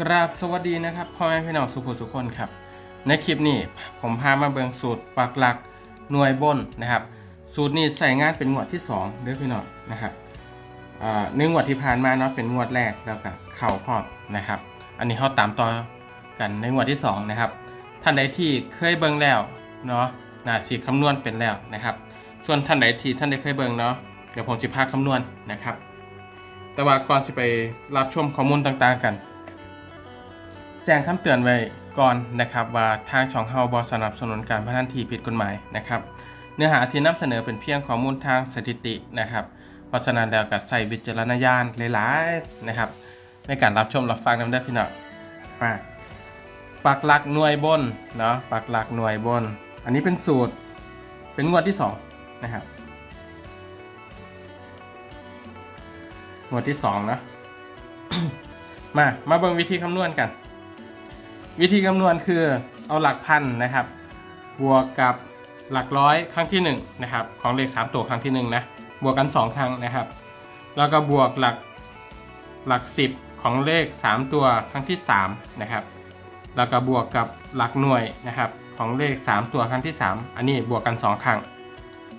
กราบสวัสดีนะครับพ่อแม่พี่น้องสุขุสุขคนครับ ในคลิปนี้ผมพามาเบิงสูตรปักหลักหน่วยบนนะครับ สูตรนี้ใส่งานเป็นงวดที่2เด้อพี่น้องนะครับอ่าในงวดที่ผ่านมาเนาะเป็นงวดแรกแล้วก็เข่าพร้อมนะครับ อันนี้เขาตามต่อกันในงวดที่2นะครับท่านใดที่เคยเบิงแล้วเนาะน่าสีคำนวณเป็นแล้วนะครับ ส่วนท่านใดที่ท่านได้เคยเบิงเนาะเดี๋ยวผมจะพาคำนวณนะครับ แต่ว่าก่อนจะไปรับชมข้อมูลต่างๆกัน แจ้งคำเตือนไว้ก่อนนะครับว่าทางช่องเฮาบอสนับสนุนการพนันที่ผิดกฎหมายนะครับ เนื้อหาที่นำเสนอเป็นเพียงข้อมูลทางสถิตินะครับเพราะฉะนั้นแล้วก็ใส่วิจารณญาณหลายๆนะครับ ในการรับชมรับฟังนำได้อพี่น้องมาปักหลักหน่วยบนเนาะปักหลักหน่วยบน อันนี้เป็นสูตรเป็นงวดที่สองนะครับงวดที่สองนะมามาเบิ่งวิธีคำนวณกัน วิธีคำนวณคือเอาหลักพันนะครับ บวกกับหลักร้อยครั้งที่1นงนะครับของเลข 3 ตัวครั้งที่1นะบวกกัน 2 ครั้งนะครับ แล้วก็บวกหลักหลัก 10 ของเลข 3 ตัวครั้งที่3นะครับแล้วก็บวกกับหลักหน่วยนะครับของเลข 3 ตัวครั้งที่ 3 อันนี้บวกกัน 2 ครั้ง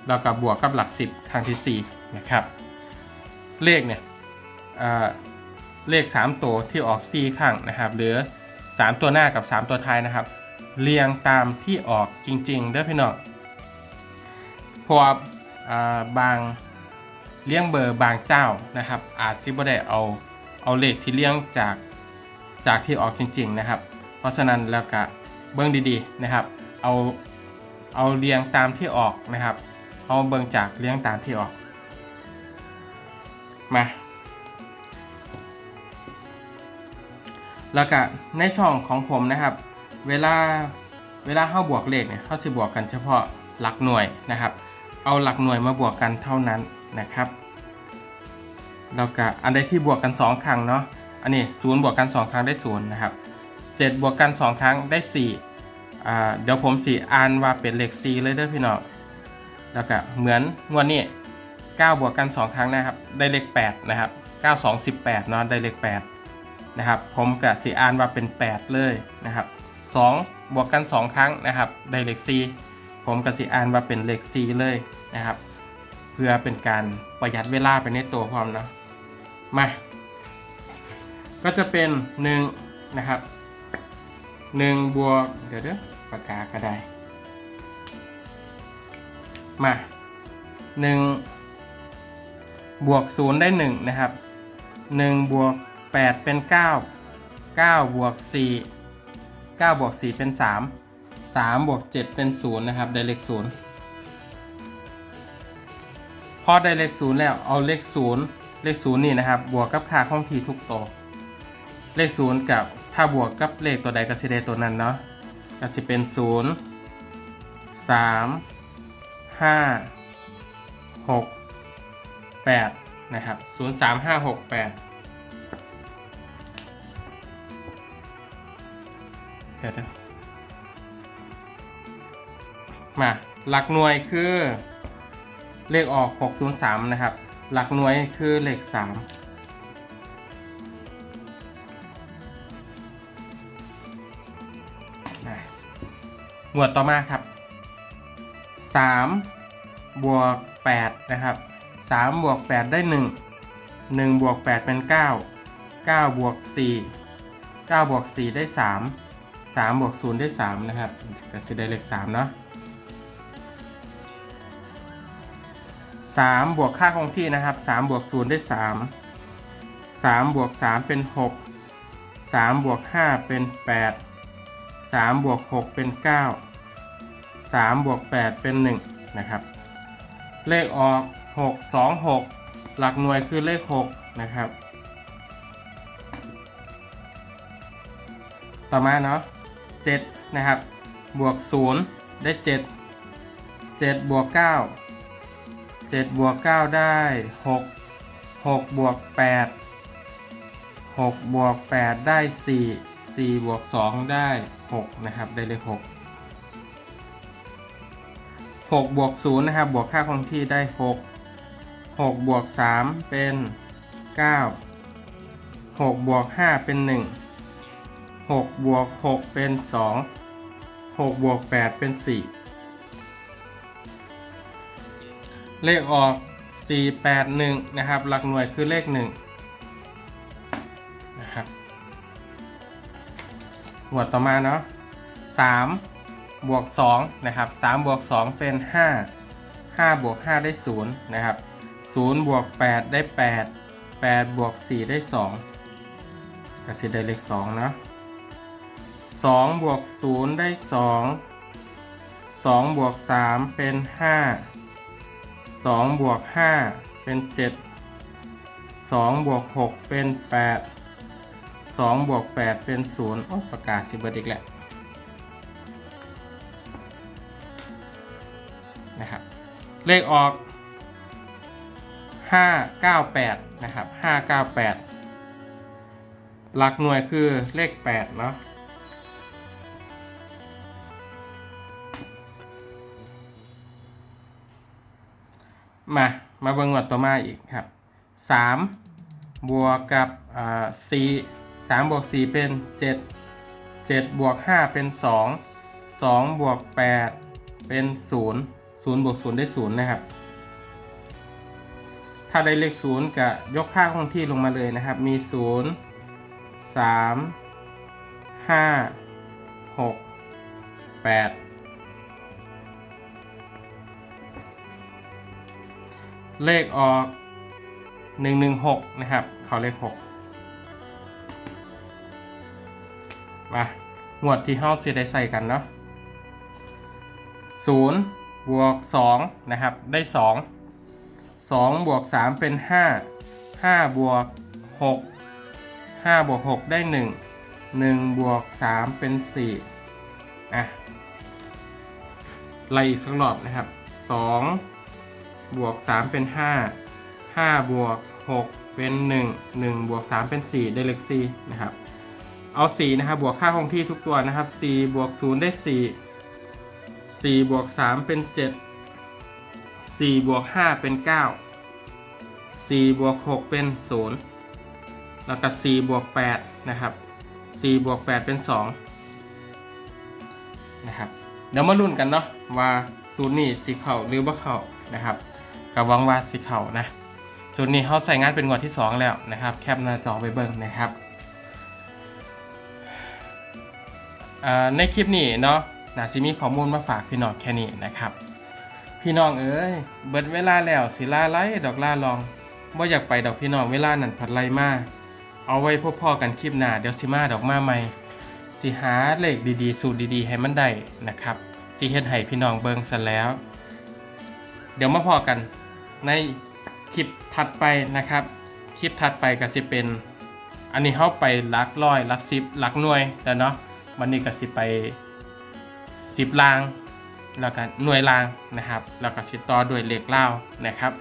แล้วก็บวกกับหลัก 10 ครั้งที่4นะครับเลขเนี่ยเลข 3 ตัวที่ออก4ข้งนะครับหรือ 3 ตัวหน้ากับ 3 ตัวท้ายนะครับ เรียงตามที่ออกจริงๆเด้อพี่น้องพว่าอ่าบางเลี้ยงเบอร์บางเจ้านะครับ อาจซิบ่ได้เอาเอาเลขที่เลี้ยงจากจากที่ออกจริง ๆนะครับ เพราะฉะนั้นแล้วก็เบิ้งดีๆนะครับ เอาเอาเรียงตามที่ออกนะครับ เอาเบิ้งจากเรียงตามที่ออกมา แล้วก็ในช่องของผมนะครับ เวลาเวลาเข้าบวกเลขเนี่ยเข้าสิบวกกันเฉพาะหลักหน่วยนะครับ เอาหลักหน่วยมาบวกกันเท่านั้นนะครับแล้วก็อันใดที่บวกกัน 2 ครั้งเนาะอันนี้ศูนย์บวกกัน 2 ครั้งได้ศูนย์นะครับ7บวกกัน 2 ครั้งได้4อ่าเดี๋ยวผมสีอ่านว่าเป็นเลข4เลยเด้อพี่น้องแล้วก็เหมือนงวดนี้9บวกกัน 2 ครั้งนะครับ ได้เลข8นะครับ9 2 18เนาะได้เลข8 นะครับ ผมกับสีอ่านว่าเป็น 8 เลยนะครับ2บวกกัน 2 ครั้งนะครับได้เลข4ผมกับสีอ่านว่าเป็นเลข4เลยนะครับ เพื่อเป็นการประหยัดเวลาไปในตัวพร้อมเนาะมาก็จะเป็น 1 นะครับ1บวกเดี๋ยวเด้อปากกาก็ได้ มา 1 บวก 0 ได้ 1 นะครับ 1 บวก 8 เป็น 9 9บวก4 9บวก4เป็น 3 3บวก7เป็น 0 นะครับ ได้เลข0พอได้เลข0แล้วเอาเลข 0 เลข 0 นี่นะครับ บวกกับค่าของทีทุกตัวเลข 0 กับถ้าบวกกับเลขตัวใดก็สิได้ตัวนั้นเนาะก็จะเป็น 0 3 5 6 8 นะครับ 0 3 5 6 8 ดี๋ยวเดี๋ยวมาหลักหน่วยคือเลขออก 603 นะครับ หลักหน่วยคือเลข 3 หมวดต่อมาครับ 3 บวก 8 นะครับ 3 บวก 8 ได้ 1 1 บวก 8 เป็น 9 9 บวก 4 9 บวก 4 ได้ 3 3บวก0ได้3นะครับก็จะได้เลข3เนาะ3บวกค่าคงที่นะครับ3บวก0ได้3 3บวก3เป็น 6 3บวก5เป็น 8 3บวก6เป็น 9 3บวก8เป็น 1 นะครับ เลขออก 6 2 6 หลักหน่วยคือเลข 6 นะครับ ต่อมาเนาะ 7นะครับ บวก 0 ได้ 7 7 บวก 9 7 บวก 9 ได้ 6 6 บวก 8 6 บวก 8 ได้ 4 4 บวก 2 ได้ 6 นะครับ ได้เลข 6 6 บวก 0 นะครับ บวกค่าคงที่ได้ 6 6 บวก 3 เป็น 9 6 บวก 5 เป็น 1 หกบวกหกเป็นสองหกบวกแปดเป็นสี่เลขออกสี่แปดหนึ่งนะครับ หลักหน่วยคือเลขหนึ่งนะครับหมวดต่อมาเนาะสามบวกสองนะครับสามบวกสองเป็นห้าห้าบวกห้าได้ศูนย์นะครับศูนย์บวกแปดได้แปดแปดบวกสี่ได้สองก็สิได้เลขสองเนาะ สองบวกศูนย์ได้สองสองบวกสามเป็นห้าสองบวกห้าเป็นเจ็ดสองบวกหกเป็นแปดสองบวกแปดเป็นศูนย์โอ้ประกาศสิเบิดอีกแหละนะครับเลขออก 598 นะครับ 598 หลักหน่วยคือเลข 8 เนาะ มา มาเบิ่งหมวดต่อมาอีกครับ3บวกกับอ่สา4 3บวก4เป็น7 7บวก5เป็น2 2บวก8เป็น0 0บวก0ได้0นะครับ ถ้าได้เลข0กับยกค่าคงที่ลงมาเลยนะครับ มี0 3 5 6 8 เลขออก 116 นะครับ เขาเลข6มาหมวดที่เฮาสิได้ใส่กันเนาะ0บวก2นะครับ ได้ 2 2 บวก 3 เป็น 5 5 บวก 6 5 บวก 6 ได้ 1 1 บวก 3 เป็น 4 อะไล่อีกสักรอบนะครับ 2 บวก 3 เป็น 5 5 บวก 6 เป็น 1 1 บวก 3 เป็น 4 ได้เลข4นะครับ เอา 4 นะครับ บวกค่าคงที่ทุกตัวนะครับ 4 บวก 0 ได้ 4 4 บวก 3 เป็น 7 4 บวก 5 เป็น 9 4 บวก 6 เป็น 0 แล้วก็ 4 บวก 8 นะครับ 4 บวก 8 เป็น 2 นะครับ เดี๋ยวมาลุ้นกันเนาะว่าศูนย์นี่สีเข่าหรือว่าเข่านะครับ กับหวังว่าสีเขานะศูนย์นี้เขาใส่งานเป็นงวดที่ 2 แล้วนะครับ แคปหน้าจอไปเบิ่งนะครับในคลิปนี้เนาะนาซิมีข้อมูลมาฝากพี่น้องแค่นี้นะครับ พี่น้องเอ้ยเบิดเวลาแล้วสิลาไล่ดอกล่าลองว่าอยากไปดอกพี่น้องเวลานั่นผัดไล่มาเอาไว้พบพ่อกันคลิปหน้าเดี๋ยวสิมาดอกมาใหม่สิหาเลขดีๆ สูตรดีๆ ให้มันได้นะครับสิเฮ็ดให้พี่น้องเบิ่งซะแล้ว เดี๋ยวมาพอกัน ในคลิปถัดไปนะครับ คลิปถัดไปก็สิเป็น อันนี้เข้าไปลักร้อยลักสิบลักหน่วยแล้วเนาะวันนี้ก็สิไปสิบลาง แล้วก็หน่วยลางนะครับ แล้วก็สิต่อด้วยเลขเล่านะครับ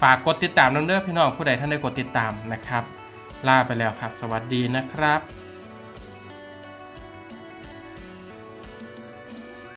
ฝากกดติดตามน้องเด้อพี่น้องผู้ใดท่านได้กดติดตามนะครับ ลาไปแล้วครับ สวัสดีนะครับ